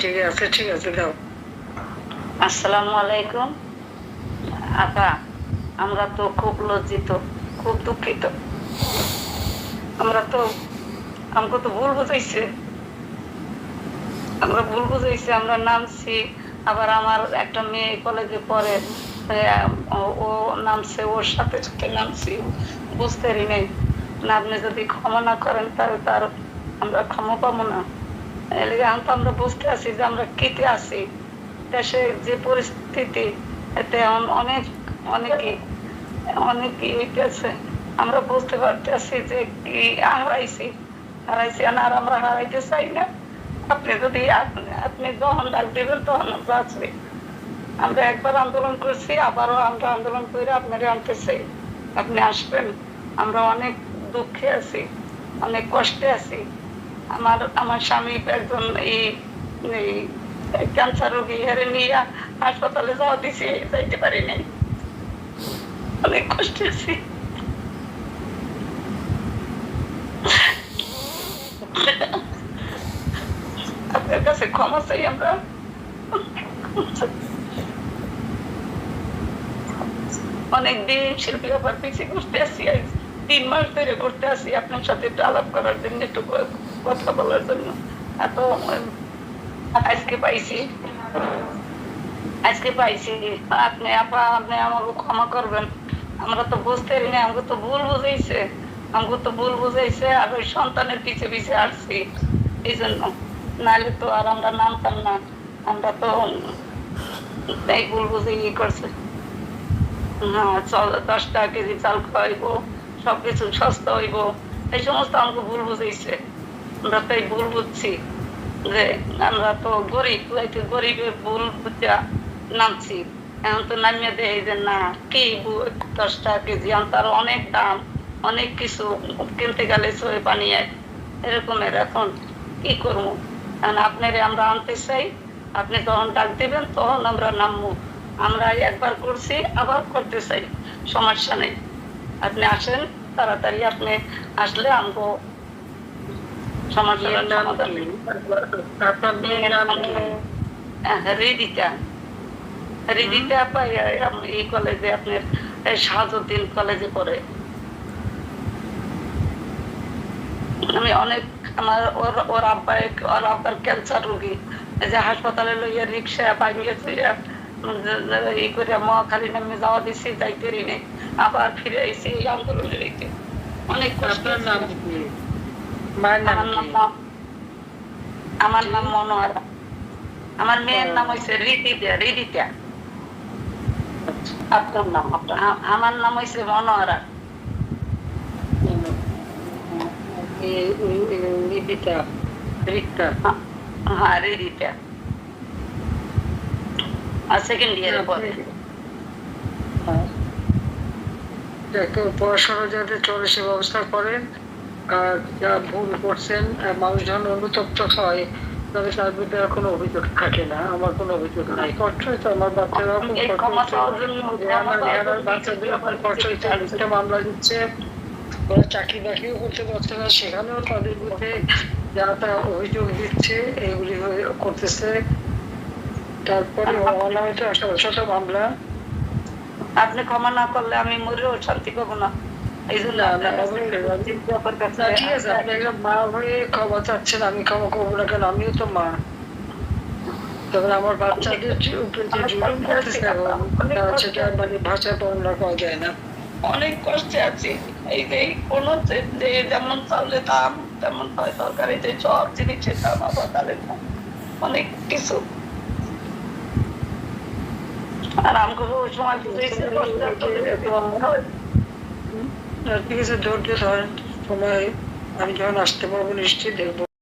ঠিক আছে ঠিক আছে দাও আসসালামু আলাইকুম। আপা আমরা তো খুব লজ্জিত খুব দুঃখিত। আমরা তো আমাকে তো ভুল বুঝাইছে। আমরা ভুল বুঝাইছি আমরা নামছি। আবার আমার একটা মেয়ে কলেজে পড়ে ও- নামছে ওর সাথে সাথে নামছি। বুঝতে পারি নাই। না আপনি যদি ক্ষমা না করেন তাহলে তার আমরা ক্ষমা পাবো না। এখন তো আমরা বুঝতে আছি যে আমরা কেটে আছি। দেশে যে পরিস্থিতি, এতে অনেক, অনেকে অনেকই হইতেছে। আমরা বুঝতে পারতেছি যে কি হারাইছি। হারাইছি আর আমরা হারাইতে চাই না। আপনি যদি আপনি- যখন ডাক দেবেন, তখন আমরা আছি। আমরা একবার আন্দোলন করছি, আবারও আমরা আন্দোলন করে আপনারা আনতে চাই আপনি আসবেন। আমরা অনেক দুঃখে আছি, অনেক কষ্টে আছি। আমার আমার স্বামী একজন এই ক্যান্সার রোগী হেরে নিয়ে হাসপাতালে যাওয়া দিছি, যাইতে পারি নাই। অনেক কষ্টে আছি আপনার কাছে ক্ষমা চাই আমরা। অনেক দিন শিল্পী ব্যাপার পিছিয়ে করতে আসি তিন মাস ধরে করতে আসি আপনার সাথে একটু আলাপ করার জন্য একটু কথা জন্য। এত আজকে পাইছি। আজকে পাইছি। আপনি, আপা, আপনি আমাকে ক্ষমা করবেন। আমরা তো বুঝতে না আমাকে তো ভুল বুঝাইছে। আমাকে তো ভুল বুঝাইছে আর ওই সন্তানের পিছে পিছে আসছি এই জন্য। নাহলে তো আর আমরা নামতাম না। আমরা তো ভুল বুঝে ই করছে। হ্যাঁ চল দশ টাকা কেজি চাল খাওয়াইব, সবকিছু সস্তা হইব। এই সমস্ত আমাকে ভুল বুঝাইছে। আমরা তো এই ভুল বুঝছি যে আমরা তো গরিব লাইতে গরিবের ভুল বুঝা নামছি। এখন তো নামিয়ে দেয় যে না, কি দশ টাকা কেজি তার অনেক দাম, অনেক কিছু কিনতে গেলে সয়ে বানিয়ে, এরকমের এখন কি করব? এখন আপনারে আমরা আনতে চাই, আপনি যখন ডাক দিবেন, তখন আমরা নামবো। আমরা একবার করছি, আবার করতে চাই, সমস্যা নেই। আপনি আসেন, তাড়াতাড়ি আপনি আসলে আমগো সমস্যার সমাধান। আপা এই কলেজে আপনার এই কলেজে পড়ে। আমি অনেক আমার ওর ওর আব্বা ওর আব্বার ক্যান্সার রোগী। যে হাসপাতালে লইয়া রিক্সা বাইরে এই করে মহাখালী নামে যাওয়া দিছি যাইতে আবার ফিরে এসে এই আন্দোলনে রেখে অনেক কষ্ট নাম মায়ের নাম আমার নাম আমার নাম মনোয়ারা। আমার মেয়ের নাম হয়েছে রিদিতা রিদিতা। আপনার নাম আমার নাম হয়েছে মনোয়ারা। রিদিতা হ্যাঁ রিদিতা। আর সেকেন্ড ইয়ারে পড়ে হ্যাঁ। পড়াশোনা যাতে চলে সে ব্যবস্থা করেন। যা ভুল করছেন মানুষ যখন অনুতপ্ত হয় তবে তার বিরুদ্ধে আর কোনো অভিযোগ থাকে না। আমার কোনো অভিযোগ নাই। কষ্ট হয়েছে আমার বাচ্চারা কষ্ট হয়েছে। বাচ্চাদের কষ্ট মামলা দিচ্ছে। ওরা চাকরি বাকরিও করতে পারছে না সেখানেও তাদের বিরুদ্ধে যারা তা অভিযোগ দিচ্ছে এগুলি করতেছে। তারপরে শত শত মামলা। আপনি ক্ষমা না করলে আমি মরেও শান্তি পাবো না। এই জন্য না ঠিক আছে আপনি একজন মা হয়ে ক্ষমা চাচ্ছেন আমি ক্ষমা করব না কেন? আমিও তো মা। তবে আমার বাচ্চাদের উপরে যে জুলুম করতেছে সেটা মানে ভাষায় বর্ণনা করা যায় না। অনেক কষ্টে আছি। এই যে কোনো যে- যে যেমন চাউলের দাম তেমন হয় তরকারি যে সব জিনিসের দাম আবার দাম অনেক কিছু। আর আমাকে ওই সময় বুঝেছে ঠিক আছে ধৈর্য ধরেন সময় আমি যখন আসতে পারব নিশ্চয়ই দেখব।